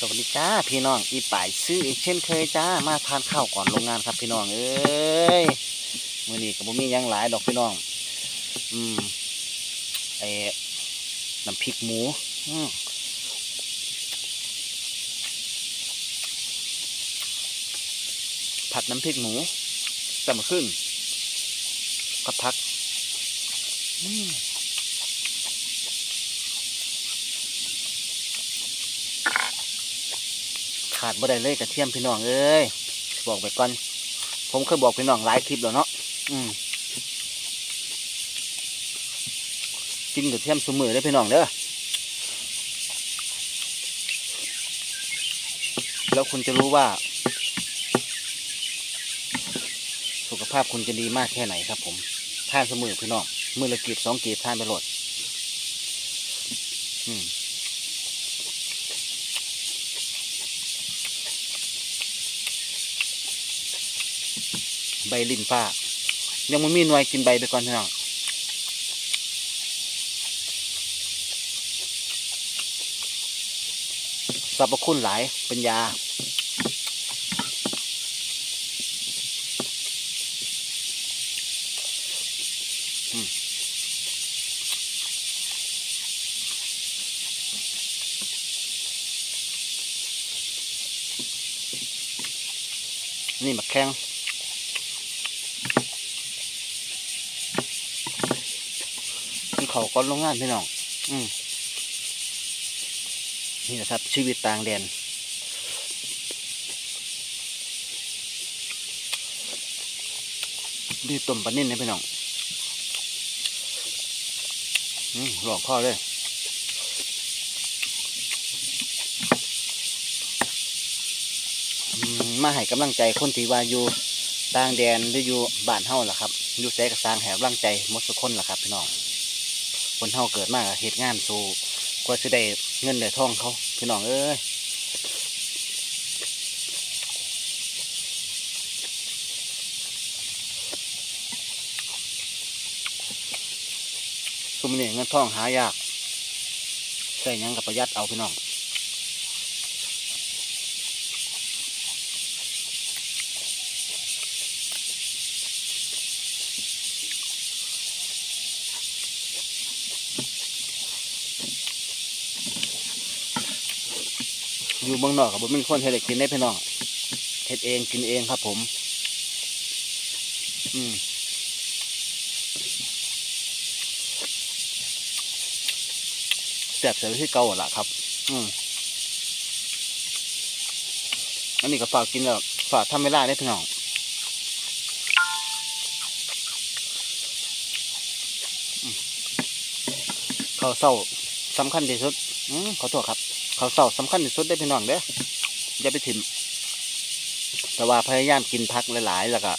สวัสดีจ้าพี่น้องอีป่ายซื้ออีกเช่นเคยจ้ามาทานข้าวก่อนโรงงานครับพี่น้องเอ้ยมื้อนี้ก็บ่มียังหลายดอกพี่น้อง อืมไอ้น้ำพริกหมูอืมผัดน้ำพริกหมูแต่มาขึ้นก็พัก อืม ขาดบ่ได้เลยกระเทียมพี่น้องเอ้ยบอกไปก่อนผมเคยบอกพี่น้องหลายคลิปแล้วเนาะอืมกินกระเทียมสมือได้พี่น้องเด้อแล้วคุณจะรู้ว่า สุขภาพคุณจะดีมากแค่ไหนครับผมทานเสมอพี่น้องมือละกีบสองกีบทานไปโหลดอืม ใบลิ้นฟ้า ยังไม่มีหน่วยกินใบไปก่อนพี่น้องสรรพคุณหลายเป็นยาอืมนี่มาแข้ง กิน เขาวก่อนโรงงานพี่น้อง อืมนี่แหละครับ ชีวิตต่างแดนดีต้มปลานิ่นนะพี่น้องอืมหลอกข้อเลยมาให้กำลังใจคนที่ว่าอยู่ต่างแดนหรืออยู่บ้านเฮาล่ะครับ อยู่ใจกระสร้างแหกำลังใจมดทุคนล่ะครับพี่น้อง คนเฮาเกิดมากเหตุงานสู่กว่าสิได้เงินได้ทองเขาพี่น้องเอ้ยซุมนี่เงินทองหายากใส่ยังกับประหยัดเอาพี่น้อง อยู่เมืองนอกกับผมมีคนเฮ็ดให้กินได้พี่น้องเฮ็ดเองกินเองครับผม อืมแซ่บเสียที่เก่าล่ะครับ อืมอันนี้ก็ฝากกินแล้วฝากทำเวลาได้พี่น้องอืมข้าวเศร้าสำคัญที่สุด อืมขอโทษครับ ข้าวเสาสำคัญที่สุดได้พี่น้องเด้ออย่าไปถิ่มแต่ว่าพยายามกินพักหลายๆ แล้วก็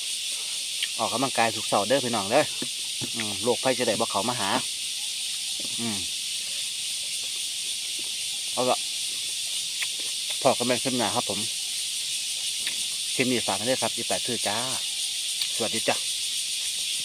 ออกกำลังกายทุกเสาร์เด้อพี่น้องเด้ออโรคภัยจะได้บ่เขามาหา อืมเอาละพอกันแม่ขึ้นหนาครับผมคลิปนี้ฝากกันด้วยครับยี่แปดคือจ้า สวัสดีจ้า